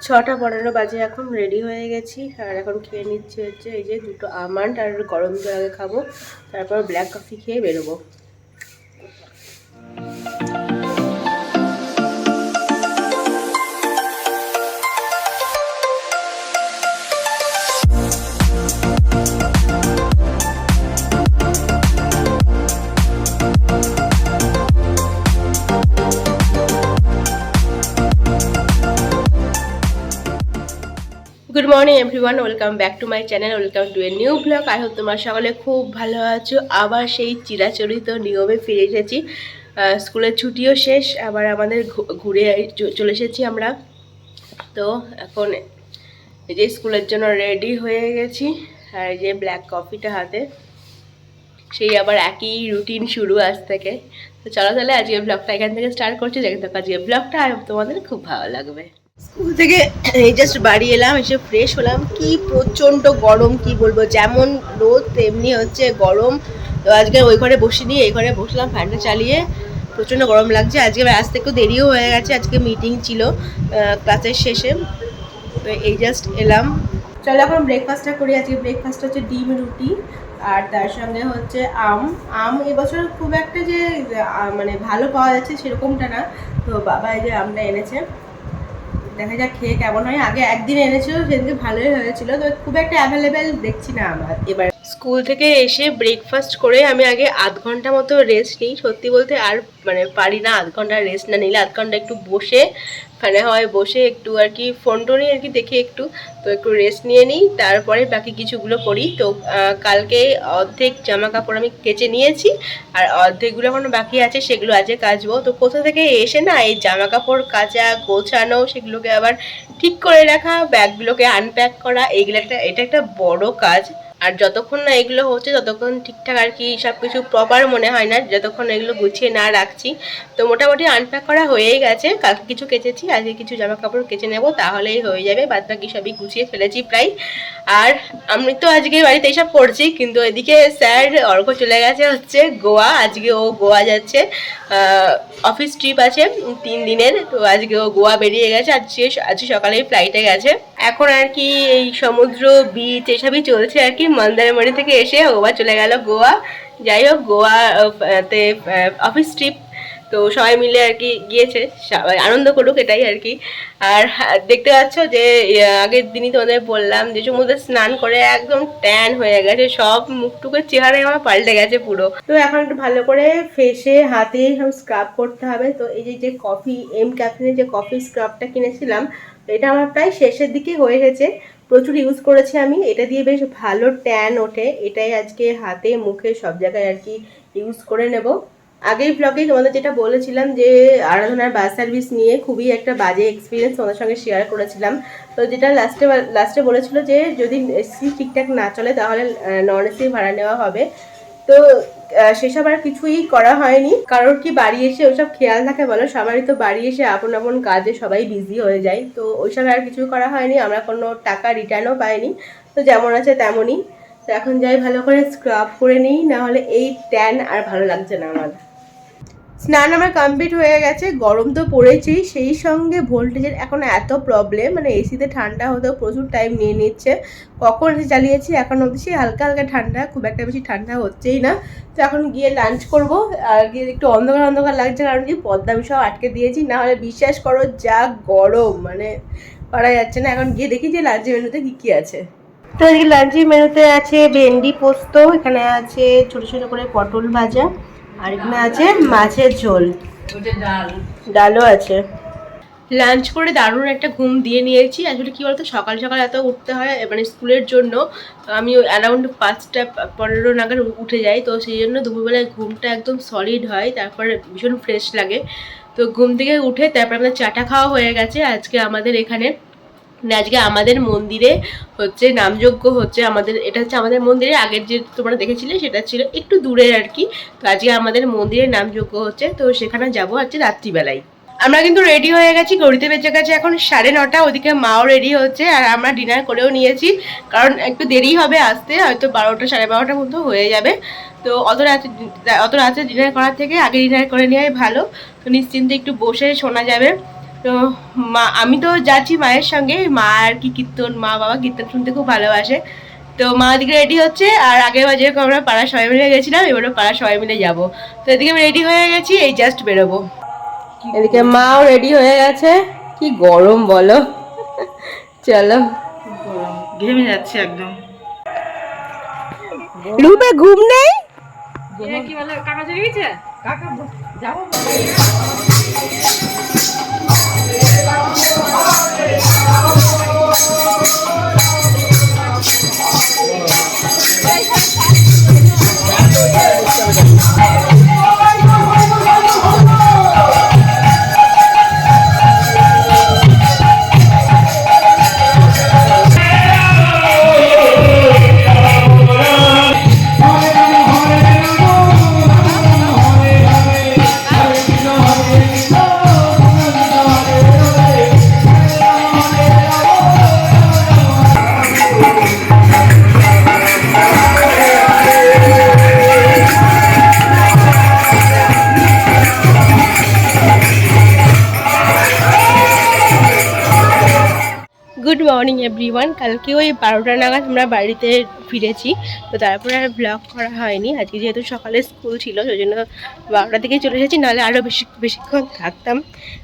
ছটা পনেরো বাজে এখন রেডি হয়ে গেছি। আর এখন খেয়ে নিচ্ছি হচ্ছে এই যে দুটো আমান্ড আর গরম জল খাব। তারপর ব্ল্যাক কফি খেয়ে বেরোবো। Morning everyone welcome back to my channel welcome to a new vlog I hope তোমার সকলে খুব ভালো আছো। আবার সেই চিরাচরিত নিয়মে ফিরে এসেছি। স্কুলের ছুটিও শেষ, আবার আমাদের ঘুরে চলে এসেছি আমরা। তো এখন এই যে স্কুলের জন্য রেডি হয়ে গেছি, আর এই যে ব্ল্যাক কফিটা হাতে। সেই আবার একই রুটিন শুরু আজ থেকে। তো চলো তাহলে আজকে ব্লগটা এখান থেকে স্টার্ট করছি। দেখে তো আজকে ব্লগটা তোমাদের খুব ভালো লাগবে। স্কুল থেকে এই জাস্ট বাড়ি এলাম, এসে ফ্রেশ হলাম। কি প্রচণ্ড গরম, কি বলব? যেমন রোদ, তেমনি হচ্ছে গরম। তো আজকে ওই ঘরে বসিনি, এই ঘরে বসলাম ফ্যানটা চালিয়ে। প্রচণ্ড গরম লাগছে। আজকে আজ থেকে দেরিও হয়ে গেছে, আজকে মিটিং ছিল ক্লাসের শেষে। তো এই জাস্ট এলাম। চলো এখন ব্রেকফাস্টটা করি। আজকে ব্রেকফাস্ট হচ্ছে ডিম, রুটি, আর তার সঙ্গে হচ্ছে আম। আম এবছর খুব একটা যে মানে ভালো পাওয়া যাচ্ছে সেরকমটা না। তো বাবা এই যে আমটা এনেছে। দেখা যাক খেয়ে কেমন হয়। আগে একদিন এনেছিল সেদিনকে ভালোই হয়েছিল। তো খুব একটা অ্যাভেলেবেল দেখছি না আমার এবার। স্কুল থেকে এসে ব্রেকফাস্ট করে আমি আগে আধ ঘণ্টা মতো রেস্ট নিই। সত্যি বলতে আর মানে পারি না আধ ঘণ্টা রেস্ট না নিলে আধ ঘণ্টা একটু বসে, ফ্যানে হয় বসে একটু আর কি ফোন টোনই আর কি দেখে একটু। তো একটু রেস্ট নিয়ে নিই, তারপরে বাকি কিছুগুলো করি। তো কালকে অর্ধেক জামা কাপড় আমি কেচে নিয়েছি আর অর্ধেকগুলো এখনও বাকি আছে, সেগুলো আজকে কাচবো। তো কোথা থেকে এসে না এই জামা কাপড় কাচা, গোছানো, সেগুলোকে আবার ঠিক করে রাখা, ব্যাগগুলোকে আনপ্যাক করা, এইগুলো একটা, এটা একটা বড় কাজ। আর যতক্ষণ না এগুলো হচ্ছে, ততক্ষণ ঠিকঠাক আর কি সব কিছু প্রপার মনে হয় না। যতক্ষণ এগুলো গুছিয়ে না রাখছি। তো মোটামুটি আনপ্যাক করা হয়েই গেছে। কালকে কিছু কেচেছি, আজকে কিছু জামা কাপড় কেচে নেব, তাহলেই হয়ে যাবে। বাদ বাকি সবই গুছিয়ে ফেলেছি প্রায়। আর আমি তো আজকে বাড়িতে এইসব করছি, কিন্তু এদিকে স্যার অর্ঘ চলে গেছে হচ্ছে গোয়া। আজকে ও গোয়া যাচ্ছে। অফিস ট্রিপ আছে তিন দিনের। তো আজকে ও গোয়া বেরিয়ে গেছে। আজকে আজকে সকালেই ফ্লাইটে গেছে। এখন আর কি এই সমুদ্র বিচ এসবই চলছে আর কি। মন্দারমণি থেকে এসে ও আবার চলে গেল গোয়া। যাই হোক গোয়াতে অফিস ট্রিপ তো সবাই মিলে আর কি গিয়েছে। আনন্দ করুক এটাই আর কি। আর দেখতে পাচ্ছ যে আগের দিনই তোমাদের বললাম যে সমুদ্রে স্নান করে একদম ট্যান হয়ে গেছে। সব মুখটুকের চেহারাই আমার পাল্টে গেছে পুরো। তো এখন একটু ভালো করে ফেসে হাতে সব স্ক্রাব করতে হবে। তো এই যে যে কফি এম ক্যাফিনের যে কফি স্ক্রাবটা কিনেছিলাম এটা আমার প্রায় শেষের দিকে হয়ে গেছে। প্রচুর ইউজ করেছি আমি। এটা দিয়ে বেশ ভালো ট্যান ওঠে। এটাই আজকে হাতে মুখে সব জায়গায় আর কি ইউজ করে নেব। আগের ব্লগে তোমাদের যেটা বলেছিলাম যে, আরাধনার বাস সার্ভিস নিয়ে খুবই একটা বাজে এক্সপিরিয়েন্স তোমাদের সঙ্গে শেয়ার করেছিলাম। তো যেটা লাস্টে লাস্টে বলেছিল যে, যদি এসি ঠিকঠাক না চলে, তাহলে নন এসি ভাড়া নেওয়া হবে। তো সেসব আর কিছুই করা হয়নি। কারোর কি বাড়ি এসে ওইসব খেয়াল থাকে বলো? সবারই তো বাড়ি এসে আপন আপন কাজে সবাই বিজি হয়ে যায়। তো ওইসব আর কিছুই করা হয়নি। আমরা কোনো টাকা রিটার্নও পাইনি। তো যেমন আছে তেমনই। তো এখন যাই ভালো করে স্ক্রাব করে নিই, নাহলে এই ট্যান আর ভালো লাগছে না আমার। স্নান আমার কমপ্লিট হয়ে গেছে, গরম তো পড়েছেই, সেই সঙ্গে ভোল্টেজের এখন এত প্রবলেম মানে এসিতে ঠান্ডা হতেও প্রচুর টাইম নিয়ে নিচ্ছে। কখন এসে চালিয়েছি এখন অবধি হালকা হালকা ঠান্ডা, খুব একটা বেশি ঠান্ডা হচ্ছেই না। তো এখন গিয়ে লাঞ্চ করব, আর গিয়ে একটু অন্ধকার অন্ধকার লাগছে, কারণ কি পদ্মা আমি সব আটকে দিয়েছি, না হলে বিশ্বাস করো যা গরম মানে পারা যাচ্ছে না। এখন গিয়ে দেখি যে লাঞ্চের মেনুতে কী কী আছে। তো আজকে লাঞ্চের মেনুতে আছে ভেন্ডি পোস্ত, এখানে আছে ছোটো ছোটো করে পটল ভাজা আর এখানে আছে মাছের ঝোল। ডালও আছে। লাঞ্চ করে দারুণ একটা ঘুম দিয়ে নিয়েছি। আসলে কি বলতো সকাল সকাল এত উঠতে হয় মানে স্কুলের জন্য। আমি অ্যারাউন্ড পাঁচটা পনেরো নাগাদ উঠে যাই। তো সেই জন্য দুপুরবেলায় ঘুমটা একদম সলিড হয় তারপরে ভীষণ ফ্রেশ লাগে। তো ঘুম থেকে উঠে তারপর আমাদের চাটা খাওয়া হয়ে গেছে। আজকে আমাদের এখানে মানে আজকে আমাদের মন্দিরে হচ্ছে নামযজ্ঞ হচ্ছে আমাদের, এটা হচ্ছে আমাদের মন্দিরে, আগের যে তোমরা দেখেছিলে সেটা ছিল একটু দূরে আর কি। তো আজকে আমাদের মন্দিরে নামযজ্ঞ হচ্ছে, তো সেখানে যাব হচ্ছে রাত্রিবেলায়। আমরা কিন্তু রেডি হয়ে গেছি গড়িতে বেঁচে গেছে এখন সাড়ে নটা, ওদিকে মাও রেডি হচ্ছে, আর আমরা ডিনার করেও নিয়েছি, কারণ একটু দেরি হবে আসতে, হয়তো বারোটা, সাড়ে বারোটার মতো হয়ে যাবে। তো অত রাতে অত রাতে ডিনার করার থেকে আগে ডিনার করে নেওয়াই ভালো, তো নিশ্চিন্তে একটু বসে শোনা যাবে। তো মা আমি তো যাচ্ছি মায়ের সঙ্গে। মা আর কি কীর্তন মা বাবা কীর্তন শুনতে খুব ভালোবাসে। তো মা দিকে রেডি হচ্ছে আর আগের বার যেরকম আমরা পাড়া সবাই মিলে গেছিলাম এবারও পাড়া সবাই মিলে যাব। তো এদিকে আমি রেডি হয়ে গেছি এই জাস্ট বেরোবো। এদিকে মাও রেডি হয়ে গেছে। কি গরম বলো। চলো। ঘেমে যাচ্ছে একদম। রুমে ঘুম নেই? কি বলে কাকা চলে গেছে? কাকা যাব। Good morning everyone. কালকে ওই বারোটা নাগাদ আমরা বাড়িতে ফিরেছি, তো তারপরে আর ব্লগ করা হয়নি। আজকে যেহেতু সকালে স্কুল ছিল, সেই জন্য বারোটা থেকে চলে এসেছি, নাহলে আরও বেশি বেশিক্ষণ থাকতাম।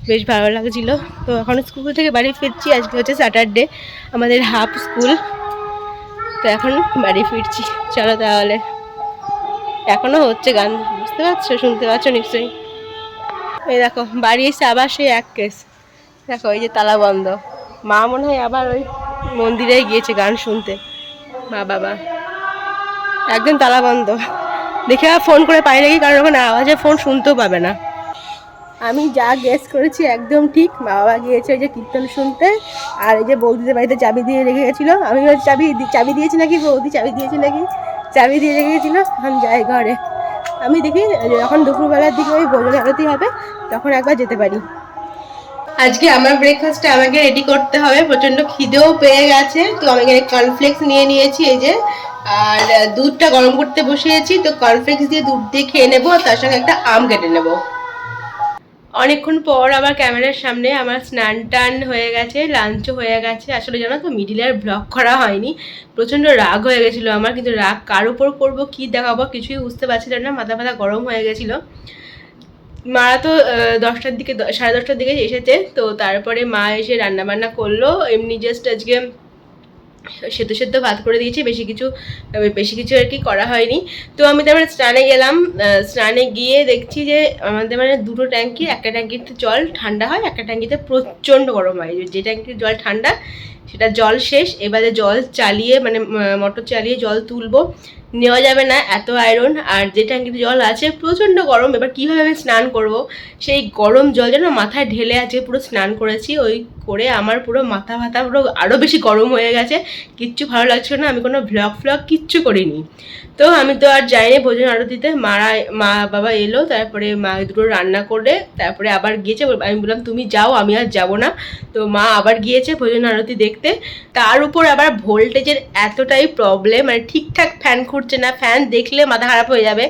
বেশ ভালো লাগছিল। তো এখন স্কুল থেকে বাড়ি ফিরছি, আজকে হচ্ছে স্যাটারডে আমাদের হাফ স্কুল তো এখন বাড়ি ফিরছি। চলো তাহলে। এখনও হচ্ছে গান, বুঝতে পারছ? শুনতে পাচ্ছ নিশ্চয়ই? এই দেখো, বাড়ি এসে আবার সেই এক কেস দেখো, এই যে তালা বন্ধ। মা মনে হয় আবার ওই মন্দিরে গিয়েছে গান শুনতে। মা, বাবা। একদম তালা বন্ধ। দেখে ফোন করে পাই নাকি, কারণ ওখানে আওয়াজে ফোন শুনতেও পাবে না। আমি যা গেস করেছি একদম ঠিক। মা, বাবা গিয়েছে ওই যে কীর্তন শুনতে, আর এই যে বৌদিদের বাড়িতে চাবি দিয়ে রেখে গেছিল। আমি চাবি চাবি দিয়েছি নাকি বৌদি? চাবি দিয়েছি নাকি? চাবি দিয়ে রেখে গেছিল। এখন যাই ঘরে। আমি দেখি যখন দুপুরবেলার দিকে ওই ভোজন আরতি হবে, তখন একবার যেতে পারি। আজকে আমার ব্রেকফাস্টটা আমাকে রেডি করতে হবে প্রচণ্ড খিদেও পেয়ে গেছে, তো আমি এখানে কর্নফ্লেক্স নিয়ে নিয়েছি এই যে, আর দুধটা গরম করতে বসিয়েছি, তো কর্নফ্লেক্স দিয়ে দুধ দিয়ে খেয়ে নেব তার সঙ্গে একটা আম কেটে নেব। অনেকক্ষণ পর আবার ক্যামেরার সামনে আমার স্নান টান হয়ে গেছে লাঞ্চও হয়ে গেছে, আসলে জানো তো মিডিল আর ব্লগ করা হয়নি, প্রচণ্ড রাগ হয়ে গেছিল আমার, কিন্তু রাগ কার উপর করব, কী দেখাবো, কিছুই বুঝতে পারছিলাম না, মাথা ফাথা গরম হয়ে গেছিল। মারা তো দশটার দিকে সাড়ে দশটার দিকে এসেছে, তো তারপরে মা এসে রান্না বান্না করল, এমনি জাস্ট আজকে সেদ্ধ সেদ্ধ ভাত করে দিয়েছি, বেশি কিছু বেশি কিছু আর কি করা হয়নি। তো আমি তারপরে স্নানে গেলাম স্নানে গিয়ে দেখছি যে আমাদের মানে দুটো ট্যাঙ্কি, একটা ট্যাঙ্কিতে জল ঠান্ডা হয়, একটা ট্যাঙ্কিতে প্রচণ্ড গরম হয়। যে ট্যাঙ্কির জল ঠান্ডা, সেটা জল শেষ, এবারে জল চালিয়ে মানে মোটর চালিয়ে জল তুলবো। নেওয়া যাবে না, এত আয়রন আর যে ট্যাঙ্কিতে জল আছে, প্রচণ্ড গরম। এবার কীভাবে স্নান করব? সেই গরম জল যেন মাথায় ঢেলে আছে, পুরো স্নান করেছি। ওই করে আমার পুরো মাথা ফাথা পুরো আরও বেশি গরম হয়ে গেছে। কিচ্ছু ভালো লাগছিল না, আমি কোনো ভ্লগ ফ্লগ কিচ্ছু করিনি। তো আমি তো আর যাইনি ভোজন আরতিতে। মারা, মা, বাবা এলো, তারপরে মা দুটো রান্না করে তারপরে আবার গিয়েছে। আমি বললাম, তুমি যাও, আমি আর যাব না। তো মা আবার গিয়েছে ভোজন আরতি দেখতে। তার উপর আবার ভোল্টেজের এতটাই প্রবলেম মানে ঠিকঠাক ফ্যান ঘুরছে না ফ্যান দেখলে মাথা খারাপ হয়ে যাবে।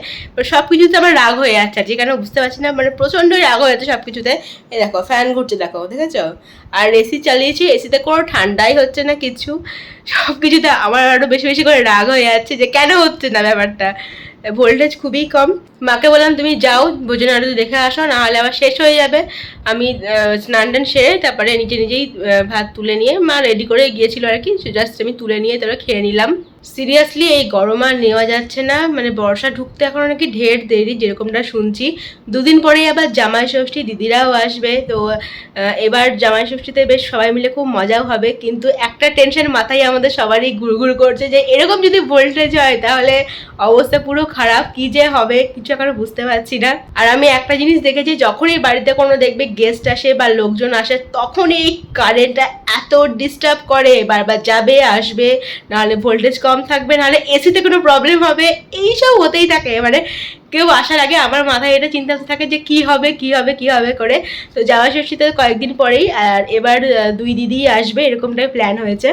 সব কিছুতে আমার রাগ হয়ে যাচ্ছে যে কেন বুঝতে পারছি না মানে প্রচণ্ডই রাগ হয়ে যাচ্ছে সব কিছুতে এই দেখো ফ্যান ঘুরছে, দেখো, দেখেছ? আর এসি চালিয়েছি, এসিতে কোনো ঠান্ডাই হচ্ছে না কিছু। সব কিছুতে আমার আরও বেশি বেশি করে রাগ হয়ে যাচ্ছে যে কেন হচ্ছে না ব্যাপারটা। ভোল্টেজ খুবই কম। মাকে বললাম, তুমি যাও ভোজন আরতি দেখে আসো নাহলে আবার শেষ হয়ে যাবে। আমি স্নান টান সেরে তারপরে নিজে নিজেই ভাত তুলে নিয়ে, মা রেডি করে গিয়েছিল আর কি জাস্ট আমি তুলে নিয়ে তারপরে খেয়ে নিলাম। সিরিয়াসলি এই গরম আর নেওয়া যাচ্ছে না। মানে বর্ষা ঢুকতে এখন নাকি ঢের দেরি, যেরকমটা শুনছি। দুদিন পরেই আবার জামাই ষষ্ঠী দিদিরাও আসবে। তো এবার জামাই ষষ্ঠীতে বেশ সবাই মিলে খুব মজাও হবে। কিন্তু একটা টেনশন মাথায় আমাদের সবারই ঘুরঘুর করছে যে, এরকম যদি ভোল্টেজ হয়, তাহলে অবস্থা পুরো খারাপ। কি যে হবে, কিছু এখনও বুঝতে পারছি না। আর আমি একটা জিনিস দেখেছি, যখনই বাড়িতে কোনো দেখবে গেস্ট আসে বা লোকজন আসে তখন এই কারেন্টটা এত ডিস্টার্ব করে। বারবার যাবে, আসবে, নাহলে ভোল্টেজ কম থাকবে, নাহলে এসিতে কোনো প্রবলেম হবে। এইসব হতেই থাকে মানে কেউ আসার আগে আমার মাথায় এটা চিন্তা থাকে যে কি হবে কি হবে কি হবে করে। তো যাওয়া ষষ্ঠীতে কয়েকদিন পরেই, আর এবার দুই দিদি আসবে, এরকমটাই প্ল্যান হয়েছে।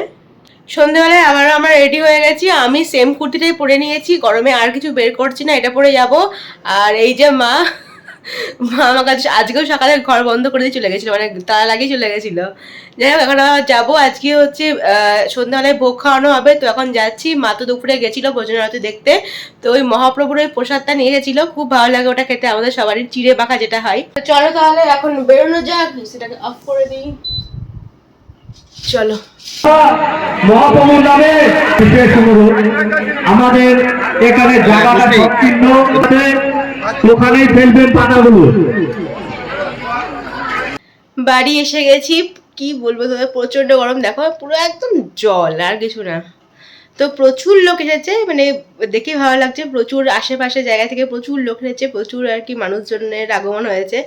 সন্ধ্যেবেলায় আবার আমরা রেডি হয়ে গেছি, আমি সেম কুর্তিটাই পরে নিয়েছি, গরমে আর কিছু বের করছি না, এটা পরে যাব। আর এই যে মা মা আমার কাছে আজকেও সকালে ঘর বন্ধ করে দিয়ে চলে গেছিল মানে তালা লাগিয়ে চলে গেছিল। যাই হোক এখন আবার যাব আজকে হচ্ছে আহ, সন্ধ্যাবেলায় ভোগ খাওয়ানো হবে তো এখন যাচ্ছি মা তো দুপুরে গেছিল ভোজনারতি দেখতে তো ওই মহাপ্রভুর ওই প্রসাদটা নিয়ে গেছিল খুব ভালো লাগে ওটা খেতে আমাদের সবারই চিড়ে পাখা যেটা হয়। তো চলো তাহলে এখন বেরোনো যাক সেটাকে অফ করে দিই। চলো। মহাপ্রভুর নামে আমাদের এখানে জায়গাটা ওখানেই ফেলবেন পাতাগুলো। বাড়ি এসে গেছি, কি বলব তোদের প্রচণ্ড গরম, দেখো পুরো একদম জল, আর কিছু না। তো প্রচুর লোক এসেছে মানে দেখে ভালো লাগছে, প্রচুর আশেপাশে জায়গা থেকে প্রচুর লোক এসেছে, প্রচুর আর কি মানুষজনের আগমন হয়েছে।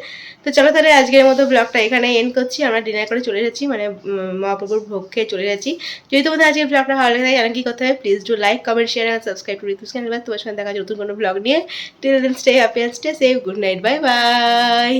তো চলো তাহলে আজকের মতো ব্লগটা এখানে এন্ড করছি, আমরা ডিনার করে চলে এসেছি মানে মহাপ্রভুর ভোগ খেয়ে চলে এসেছি। যদি তোমাদের আজকের ব্লগটা ভালো লাগে জানেন কি করতে হবে? Please do like comment share R subscribe to Ritu's channel তোমার সঙ্গে দেখা নতুন কোনো ব্লগ নিয়ে। Till then stay happy and stay safe good night bye bye